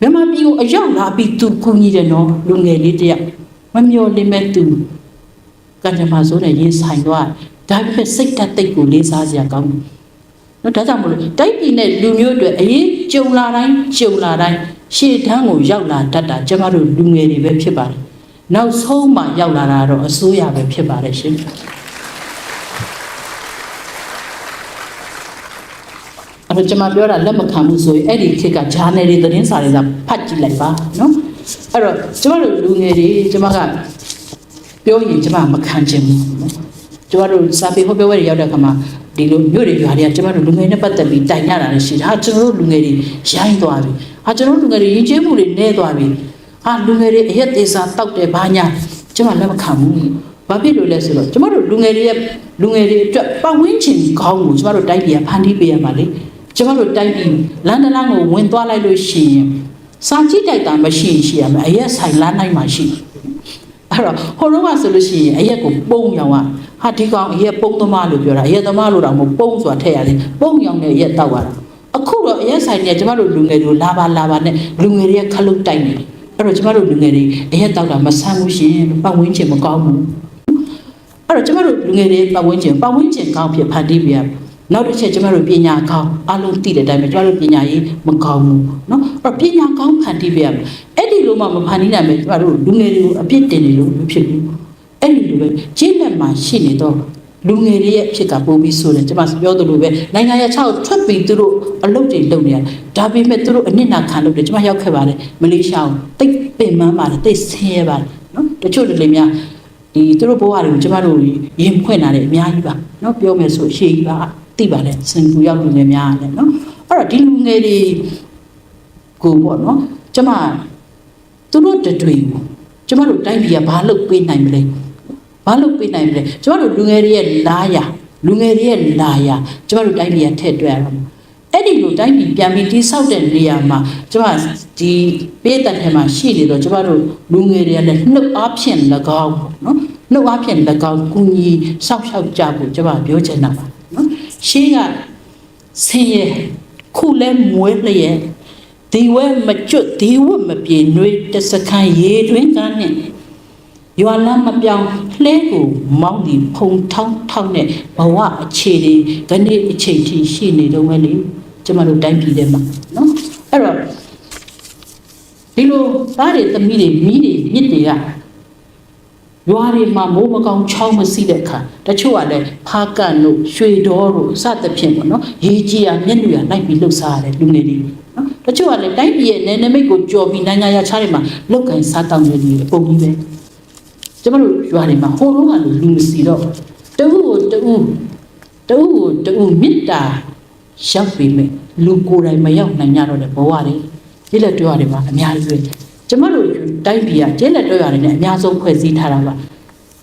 မြန်မာပြည်ကိုအရောက်လာပြီးသူကူညီတယ်နော်လူငယ်လေးတယောက်မမျော်လင့်မဲ့သူကံကြမ္မာဆိုးနဲ့ရင်ဆိုင်တော့ဒါပေမဲ့စိတ်ဓာတ်တိတ်ကိုလေးစားစရာကောင်းတယ်နော်ဒါကြောင့်မလို့တိုက်ပြည်နဲ့လူမျိုးတွေအရေးကြုံလာတိုင်းကြုံလာတိုင်းရှေ့တန်းကိုရောက်လာတတ်တာကျမတို့လူငယ်တွေပဲဖြစ်ပါတယ်နောက်ဆုံးမှရောက်လာတာတော့အစိုးရပဲဖြစ်ပါတယ်ရှင် အဲ့တော့ကျွန်မပြောတာလက်မခံဘူးဆိုရင်အဲ့ဒီခေတ်ကဂျာနယ်တွေသတင်းစာတွေကဖတ်ကြည့်လိုက်ပါနော်အဲ့တော့ကျွန်တော်တို့လူငယ်တွေကျွန်မကပြောရင်ကျွန်မမခံချင်ဘူးနော်ကျွန်တော်တို့စာပေဟောပြောပွဲတွေရောက်တဲ့အခါမှာဒီလိုမြို့တွေရွာတွေကကျွန်တော်တို့လူငယ်နဲ့ပတ်သက်ပြီးတိုင်ရတာလည်းရှိတယ်ဟာကျွန်တော်တို့လူငယ်တွေရိုင်းသွားပြီဟာကျွန်တော်တို့လူငယ်တွေရင်ကျေးမှုတွေနည်းသွားပြီဟာလူငယ်တွေအရက်သေးစာတောက်တယ်ဘာညာကျွန်မလက်မခံဘူးဘာဖြစ်လို့လဲဆိုတော့ကျွန်တော်တို့လူငယ်တွေရဲ့လူငယ်တွေအတွက်ပတ်ဝန်းကျင်ကောင်းကိုကျွန်တော်တို့တိုက်ပြည်ကဖန်တီးပေးရမှာလေ ကျမတို့တိုက်ပြီးလန်ဒလန်ကိုဝင်သွားလိုက်လို့ရှိရင်စာကြည့်တိုက်တာမရှိရင်ရှိရမယ်အရက်ဆိုင်လမ်းနိုင်မှာရှိအဲ့တော့ဟိုတော့ကဆိုလို့ရှိရင်အရက်ကိုပုံရောင်ကဟာဒီကောင်အရက်ပုံသမားလို့ပြောတာအရက်သမားလို့တော့မဟုတ်ပုံဆိုတာထည့်ရတယ်ပုံရောင်နဲ့အရက်တောက်ရတာအခုတော့အရက်ဆိုင်တွေကကျမတို့လူငယ်တွေလာပါလာပါနဲ့လူငယ်တွေကခလုတ်တိုက်နေတယ်အဲ့တော့ကျမတို့လူငယ်တွေအရက်တောက်တာမဆန်းဘူးရှင်ပတ်ဝန်းကျင်မကောင်းဘူးအဲ့တော့ကျမတို့လူငယ်တွေပတ်ဝန်းကျင်ပတ်ဝန်းကျင်ကောင်းဖြစ်ဖန်တီးပြရမယ် နောက်တစ်ချက်ကျမတို့ပညာကောင်းအလုံးသိတဲ့အတိုင်းပဲကျမတို့ပညာရေးမကောင်းဘူးเนาะအဲ့တော့ပညာကောင်းဖန်တီးပြရမယ်အဲ့ဒီလိုမှမဖန်တီးနိုင်မယ်ကျမတို့လူငယ်တွေကိုအပြစ်တင်နေလို့မဖြစ်ဘူးအဲ့ဒီလိုပဲကျင့်လက်မှာရှိနေတော့လူငယ်တွေရဲ့အဖြစ်ကပို့ပြီးဆိုတယ်ကျမပြောသလိုပဲနိုင်ငံရခြားကိုထွက်ပြီးသူတို့အလုပ်တွေလုပ်နေရဒါပေမဲ့သူတို့အနစ်နာခံလုပ်တယ်ကျမရောက်ခဲ့ပါတယ်မလေးရှားကိုတိတ်ပင်ပန်းပါတယ်တိတ်ဆင်းရဲပါတယ်နော်တချို့လူတွေများ ဒီသူတို့ဘဝတွေကိုကျမတို့ရင်ဖွင့်လာတယ်အများကြီးပါเนาะပြောမယ်ဆိုအရှိကြီးပါ သိပါတယ်စင်ကူရောက်လူငယ်များလည်းနော်အဲ့တော့ဒီလူငယ်တွေကိုပေါ့နော်ကျမသူတို့တတွေကျမတို့တိုင်းပြည်ကဘာလုပ်ပေးနိုင်မလဲဘာလုပ်ပေးနိုင်မလဲကျမတို့လူငယ်တွေရဲ့လာရလူငယ်တွေရဲ့လာရကျမတို့တိုင်းပြည်ကထည့်တွက်ရမှာအဲ့ဒီလိုတိုင်းပြည်ပြန်ပြီးတိဆောက်တဲ့နေရာမှာကျမဒီပေးတဲ့ထဲမှာရှိနေတော့ကျမတို့လူငယ်တွေကလည်းနှုတ်အားဖြင့်၎င်းပေါ့နော်နှုတ်အားဖြင့်၎င်းကူညီဆောက်ရှောက်ကြဖို့ကျမပြောချင်တာပါ ရှေးကဆင်းရဲခုလဲမွေးလျက်ဒီဝဲမကျွတ်ဒီဝဲမပြေနှွေးတစခန်းရေတွင်းကန်းနဲ့ရွာလမ်းမပြောင်းလှဲကိုမောင်းဒီဖုံထောင်းထောင်းနဲ့ဘဝအခြေတွေခဏအချိန်ထိရှိနေတော့မယ်လေကျမတို့တိုင်းပြည်ထဲမှာနော်အဲ့တော့ဒီလိုသားတွေသမီးတွေမိတွေမြစ်တွေက ရွာတွေမှာမိုးမကောင်းချောင်းမစီးတဲ့အခါတချို့ကလည်းဖားကန်တို့ရွှေတော်တို့စသဖြင့်ပေါ့နော်ရေကြီးရမျက်နှာရလိုက်ပြီးလှုပ်ရှားရတယ်လူငယ်တွေနော်တချို့ကလည်းတိုင်းပြည်ရဲ့နယ်နိမိတ်ကိုကြော်ပြီးနိုင်ငံရခြားတွေမှာလောက်ကင်စားတောင်းနေတယ်အပုံကြီးပဲကျမတို့ရွာတွေမှာဟိုလုံးကလူမစီတော့တဦးကိုတဦးတဦးကိုတဦးမေတ္တာရောက်ပြီမဲ့လူကိုယ်တိုင်မရောက်နိုင်ကြတော့တဲ့ဘဝတွေကျေးလက်တွဲရတယ်မှာအများကြီးပဲကျမတို့ တိုင်းပြည်ကကျေးလက်တွဲရတယ်နဲ့အများဆုံးဖွဲ့စည်းထားတာပါ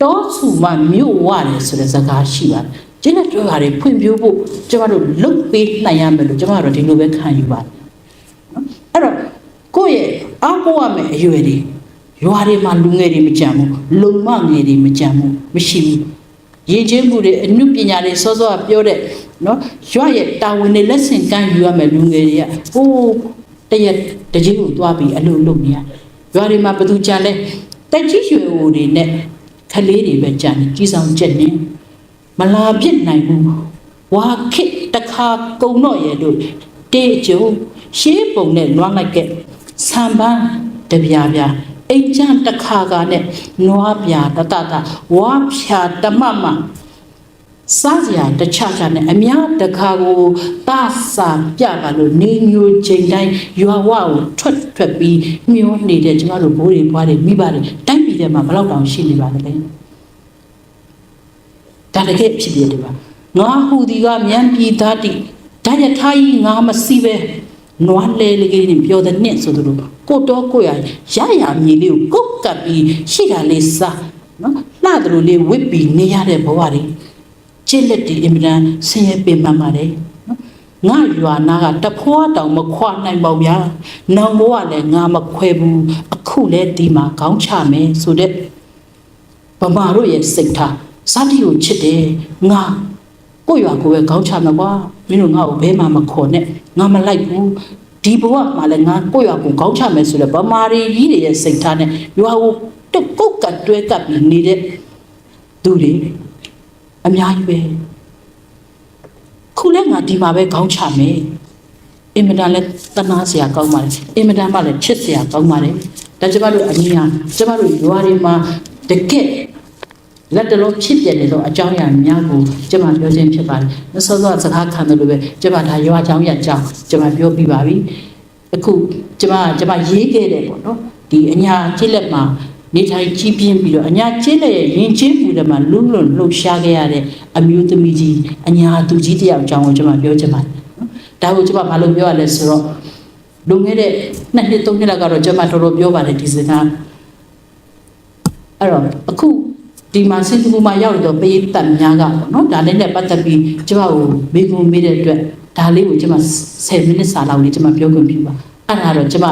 တောစုမှမြို့ဝတယ်ဆိုတဲ့စကားရှိပါတယ်ကျေးလက်တွဲရတယ်ဖွံ့ဖြိုးဖို့ကျမတို့လုတ်ပေးနိုင်ရမယ်လို့ကျမတို့ဒီလိုပဲခံယူပါတယ်နော်အဲ့တော့ကိုယ့်ရဲ့အားကိုးရမယ့်အရွယ်တွေရွာတွေမှာလူငယ်တွေမကြံဘူးလုံမငယ်တွေမကြံဘူးမရှိဘူးရည်ချင်းမှုတွေအမှုပညာတွေစောစောကပြောတဲ့နော်ရွာရဲ့တာဝန်တွေလက်ဆင့်ကမ်းယူရမယ်လူငယ်တွေကဟိုးတရက်တကြီးကိုသွားပြီးအလုပ်လုပ်နေရ ရွာတွေမှာဘယ်သူကြံလဲတက်ကြီးရွယ်အိုတွေနဲ့ခလေးတွေပဲကြံနေကြီးဆောင်ချက်နေမလာပြစ်နိုင်ဘူးဝါခစ်တခါကုံတော့ရဲ့တို့တေးကျုံရှေးပုံနဲ့လွှမ်းလိုက်ကဲဆံပန်းတပြားပြားအိမ်ချမ်းတခါကနဲ့နွားပြာတတတဝါဖြာတမမ စားစရာတခြားခြားနဲ့အများတခါကိုတဆာပြပါလို့နေညိုချိန်တိုင်းရွာဝကိုထွက်ထွက်ပြီးမျောနေတဲ့ကျမတို့ဘိုးတွေဘွားတွေမိဘတွေတိုင်းပြည်ထဲမှာဘယ်လောက်တောင်ရှိနေပါလဲဒါတကယ်ဖြစ်ပြတယ်ပါငါဟူဒီကမြန်ပြည်သားတိဒါရထားကြီးငါမစီးပဲနွားလဲလေးကလေးပြောတဲ့နှစ်ဆိုသူတို့ကိုတော့ကိုရရရမြေလေးကိုကုတ်ကပ်ပြီးရှိတာလေးစားနော်လှတယ်လို့လေးဝစ်ပြီးနေရတဲ့ဘဝတွေ ချစ်လက်ဒီအင်မတန်ဆင်းရဲပင်ပန်းပါတယ်နော်ငါရွာနာကတဖွာတောင်မခွာနိုင်ပါဘူးဗျာနောင်ဘဝလည်းငါမခွဲဘူးအခုလည်းဒီမှာခေါင်းချမယ်ဆိုတဲ့ဗမာတို့ရဲ့စိတ်ထားစတိကိုချစ်တယ်ငါကိုယ့်ရွာကိုပဲခေါင်းချမှာကွာမင်းတို့ငါ့ကိုဘဲမှမခေါ်နဲ့ငါမလိုက်ဘူးဒီဘဝမှာလည်းငါကိုယ့်ရွာကိုကောင်းချမယ်ဆိုတော့ဗမာရီကြီးတွေရဲ့စိတ်ထားနဲ့ရွာကိုတက်ကုတ်ကတ်တွဲကပ်ပြီးနေတဲ့သူတွေ အများကြီးပဲခုလည်းငါဒီမှာပဲကောင်းချမယ်အင်မတန်လည်းတနာစရာကောင်းပါလေအင်မတန်မှလည်းချစ်စရာကောင်းပါလေဒါကျမတို့အနည်းအားကျမတို့ရွာတွေမှာတကက်လက်တလုံးဖြစ်ပြနေတော့အကြောင်းအရာများကိုကျမပြောခြင်းဖြစ်ပါတယ်။မစောစောစကားခံတယ်လို့ပဲကျမဒါရွာအကြောင်းရအကြောင်းကျမပြောပြပါပြီ။အခုကျမကျမရေးခဲ့တယ်ပေါ့နော်။ဒီအညာကျစ်လက်မှာ နေထိုင်ကြီးပြင်းပြီးတော့အညာကျစ်လက်ရဲ့ရင်ချင်းမှုတွေမှာလွတ်လွတ်လှုပ်ရှားခဲ့ရတဲ့အမျိုးသမီးကြီးအညာသူကြီးတယောက်အကြောင်းကိုကျမပြောချင်ပါတယ်နော်။ဒါကိုကျမဘာလို့ပြောရလဲဆိုတော့လွန်ခဲ့တဲ့နှစ်နှစ်သုံးနှစ်လောက်ကတော့ကျမတော်တော်ပြောပါတယ်ဒီစကားအဲ့တော့အခုဒီမှာစင်ကာပူမှာရောက်တော့ပေးတက်များကပေါ့နော်ဒါနဲ့နဲ့ပတ်သက်ပြီးကျမကိုမေးခွန်းမေးတဲ့အတွက်ဒါလေးကိုကျမ10မိနစ်စာလောက်လေးကျမပြောခွင့်ပြုပါအဲ့ဒါတော့ကျမ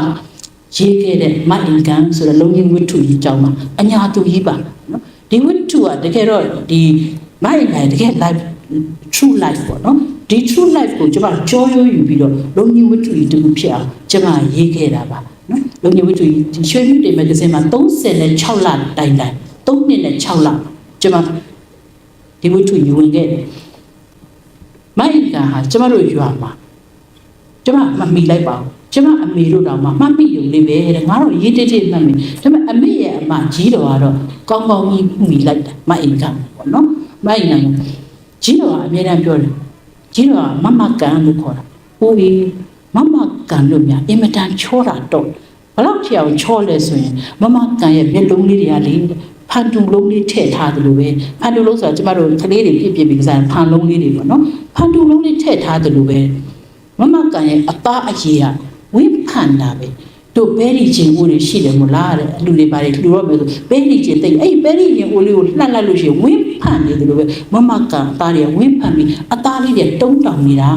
ရေးခဲ့တဲ့မအင်ကန်ဆိုတဲ့လုံကြီးဝတ္ထုကြီးအကြောင်းမှာအညာသူကြီးပါနော်ဒီဝတ္ထုကတကယ်တော့ဒီမအင်ကန်တကယ် live true life ပေါ့နော်ဒီ true life ကိုကျမကြောရိုးယူပြီးတော့လုံကြီးဝတ္ထုကြီးတခုဖြစ်အောင်ကျမရေးခဲ့တာပါနော်လုံကြီးဝတ္ထုကြီးရွှေမြူတေမဂ္ဂဇင်းမှာ36လတိုင်တိုင်3နှစ်နဲ့6လကျမဒီဝတ္ထုယူဝင်ခဲ့တယ်မိုင်ကဟာကျမတို့ရွာမှာကျမမမိလိုက်ပါဘူး ကျမအမေတို့တောင်မှမှတ်မိရုံလေးပဲတဲ့ငါတို့ရေးတိတိမှတ်မိဒါပေမဲ့အမေရဲ့အမကြီးတော်ကတော့ကောင်းကောင်းကြီးမိလိုက်တာမိုင်ကပေါ့နော်မိုင်ကကြီးတော်ကအမြဲတမ်းပြောတယ်ကြီးတော်ကမမကန်လို့ခေါ်တာဟိုဒီမမကန်လို့များအင်မတန်ချောတာတော့ဘလောက်ချအောင်ချောလဲဆိုရင်မမကန်ရဲ့မျက်လုံးလေးတွေကလေဖန်တူလုံးလေးထည့်ထားတယ်လို့ပဲဖန်တူလုံးဆိုတာကျမတို့ကလေးတွေပြည့်ပြည့်ပြီးကစားဖန်လုံးလေးတွေပေါ့နော်ဖန်တူလုံးလေးထည့်ထားတယ်လို့ပဲမမကန်ရဲ့အသားအရေးက ဝိဖန်တာပဲတို့ပဲရီချင်းဦးတွေရှိတယ်မို့လားတဲ့လူတွေပါတယ်လူတော့မယ်ဆိုပဲရီချင်းတိတ်အဲ့ပဲရီချင်းဦးလေးကိုလှက်လိုက်လို့ရှိရင်ဝိဖန်နေတယ်လို့ပဲမမကန်အသားတွေဝိဖန်ပြီးအသားလေးတွေတုံးတောင်နေတာ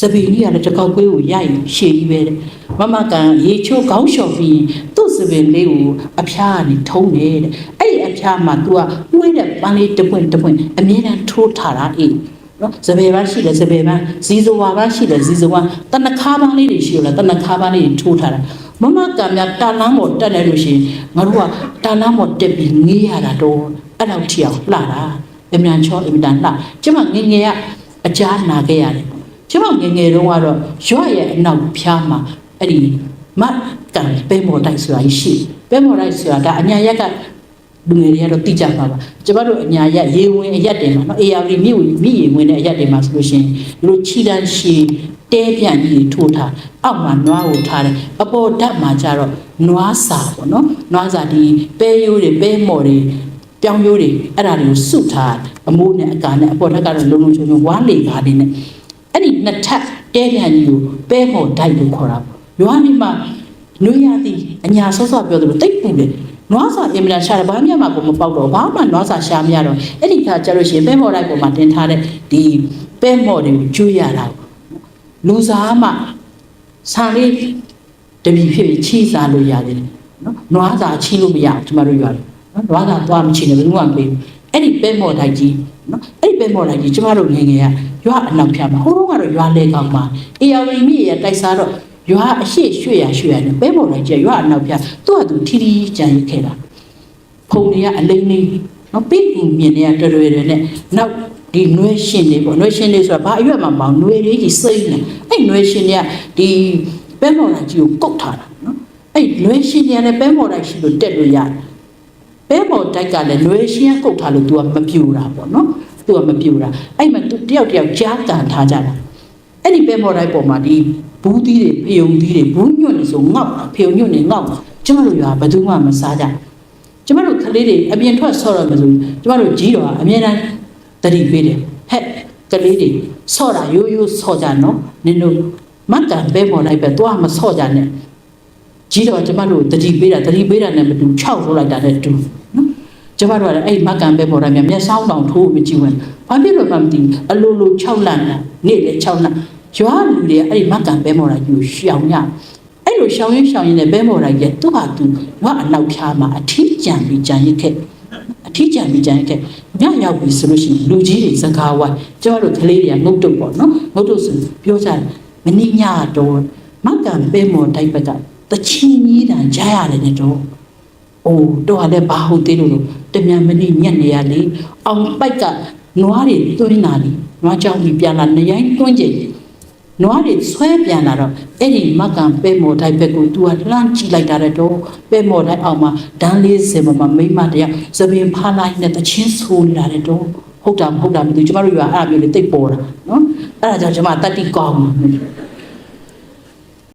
စပီကြီးကလည်းတစ်ကောက်ကွေးကိုရိုက်ရှည်ကြီးပဲတဲ့မမကန်ရေချိုးကောင်းလျှော်ပြီးသူ့စပင်လေးကိုအဖျားကနေထုံးတယ်တဲ့အဲ့ဒီအဖျားမှာ तू ကမှုေးတဲ့ပန်းလေးတစ်ပွင့်တစ်ပွင့်အမြဲတမ်းထိုးထားတာအေး နော်စပယ်ပန်းရှိတယ်စပယ်ပန်းဇီဇဝါပန်းရှိတယ်ဇီဇဝါတနခါပန်းလေးတွေရှိရလားတနခါပန်းလေးတွေထိုးထားတာမမကံများတာလန်းပေါ်တက်လိုက်လို့ရှိရင်ငါတို့ကတာလန်းပေါ်တက်ပြီးငေးရတာတော့အဲ့တော့ထီအောင်လှတာအမြန်ချောအင်တန်လှကျမငငယ်ကအကြားနာခဲ့ရတယ်ကျမငငယ်တုန်းကတော့ရွရဲ့အနောက်ဖျားမှာအဲ့ဒီမကံပဲမော်တိုက်ဆိုတာရှိပဲမော်တိုက်ဆိုတာဒါအညာရက်က လူငယ်တွေကတော့သိကြပါပါကျမတို့အညာရက်ရေဝင်အရက်တင်မှာနော်အေယာဝတီမြင့်မြင့်ရေဝင်တဲ့အရက်တင်မှာဆိုလို့ရှိရင်ဒီလိုခြိတန်းရှည်တဲပြန်ကြီးထိုးထားအောက်မှာနွားကိုထားတယ်အပေါ်ဓာတ်မှာကျတော့နွားစာပေါ့နော်နွားစာဒီပဲရိုးတွေပဲမော်တွေပြောင်းရိုးတွေအဲ့ဒါတွေကိုစုထားအမိုးနဲ့အကာနဲ့အပေါ်ဓာတ်ကတော့လုံလုံချုံချုံဝါးလေကားလေးနဲ့အဲ့ဒီနှစ်ထပ်တဲပြန်ကြီးကိုပဲမော်ဓာတ်လို့ခေါ်တာပေါ့ရွာနေမှာနွေရသည်အညာဆော့ဆော့ပြောသလိုတိတ်ပူတယ် နွားစာအင်မတန်ရှာတယ်ဘာမှမကိုမပေါက်တော့ဘာမှနွားစာရှာမရတော့အဲ့ဒီခါကျလို့ရှိရင်ပဲမော်လိုက်ပေါ်မှာတင်ထားတဲ့ဒီပဲမော်တွေကိုကျွေးရတာလူစားမှဆန်လေးတပီဖြစ်ပြီးချီစားလို့ရတယ်နော်နွားစာချီလို့မရဘူးကျမတို့ရတယ်နော်နွားစာသွားမချီနဲ့ဘယ်သူမှမပေးဘူးအဲ့ဒီပဲမော်တိုက်ကြီးနော်အဲ့ဒီပဲမော်တိုက်ကြီးကျမတို့ငယ်ငယ်ကရွာအနောက်ဖြာမှာဟိုတုန်းကတော့ရွာလေကောင်မှာအေယာဝီမြစ်ရတိုက်စားတော့ ရွာအရှိရွှေ့ရရွှေ့ရနဲ့ပဲပေါ်လိုက်ကျရွာအနောက်ပြသူ့ဟာသူထီထီကြံရခဲ့တာဖုံတွေကအလိမ့်လိမ့်နော်ပိတ်ကူမြင်တွေကတော်တော်တွေနဲ့နောက်ဒီနွဲရှင်တွေပေါ့နွဲရှင်တွေဆိုတာဘာအရွက်မှမအောင်နွဲလေးကြီးစိမ့်နေအဲ့နွဲရှင်တွေကဒီပဲပေါ်လိုက်ကြီးကိုကုတ်ထားတာနော်အဲ့နွဲရှင်တွေကလည်းပဲပေါ်လိုက်ရှိလို့တက်လို့ရတယ်ပဲပေါ်တိုက်ကလည်းနွဲရှင်ကကုတ်ထားလို့ तू ကမပြူတာပေါ့နော် तू ကမပြူတာအဲ့မှာ तू တယောက်တယောက်ကြားကန်ထားကြတာ အဲ့ဒီပဲပေါ်တိုက်ပေါ်မှာဒီဘူးသီးတွေဖယုံသီးတွေဘူးညွန့်နေဆိုငေါက်ဖယုံညွန့်နေငေါက်ကျမတို့ရွာဘယ်သူမှမစားကြကျမတို့ကလေးတွေအပြင်ထွက်ဆော့တော့မဆိုကျမတို့ကြီးတော်ကအမြဲတမ်းတတိပေးတယ်ဟဲ့ကလေးတွေဆော့တာရိုးရိုးဆော့ကြနော်နင်တို့မတ်ကန်ပဲပေါ်လိုက်ပဲသွားမဆော့ကြနဲ့ကြီးတော်ကျမတို့တတိပေးတာတတိပေးတာနဲ့မတူ6ဆိုလိုက်တာနဲ့တူနော်ကျမတို့ကလည်းအဲ့မကန်ပဲပေါ်တာမြမျက်စောင်းတောင်ထိုးမကြည့်ဝင်ဘာဖြစ်လို့မှမသိအလိုလို6လန့်တာနေ့လေ6လန့် ရွာလူတွေအဲ့ဒီမကန်ပဲမော်တာကြီးကိုရှောင်ရအဲ့လိုရှောင်ရင်းရှောင်ရင်းနဲ့ပဲမော်တာကြီးသူ့ဟာသူငါအနောက်ဖြားမှာအထီးကြံပြီးကြံရစ်ခဲ့အထီးကြံပြီးကြံရစ်ခဲ့ညရောက်ပြီဆိုလို့ရှိရင်လူကြီးတွေစကားဝိုင်းကျမတို့ကလေးတွေကငုတ်တုတ်ပေါ့နော်ငုတ်တုတ်ဆိုပြောကြတယ်မင်းညတော့မမကံပဲမော်တိုက်ဘက်ကတချင်းကြီးတန်ကြားရတယ်နဲ့တော့အိုးတော့လည်းဘာဟုတ်သေးလို့တမြန်မနေ့ညက်နေရလေအောင်ပိုက်ကနွားတွေတွင်းလာလေနွားကြောင်ကြီးပြန်လာနေရင်တွင်းကြည့် နွားတွေဆွဲပြန်လာတော့အဲ့ဒီမကံပဲမော်တိုက်ဘက်ကို तू ကလှမ်းကြည့်လိုက်တာတဲ့တော့ပဲမော်တိုက်အောင်မှာဒန်းလေးစင်ပေါ်မှာမိမတယောက်သပင်ဖားလိုက်နဲ့တချင်းဆိုးနေတာတဲ့တော့ဟုတ်တာမဟုတ်တာမသိဘူးကျမတို့ကအဲ့အမျိုးလေးတိတ်ပေါ်တာနော်အဲ့ဒါကြောင့်ကျမတတ်တိကောင်းတယ်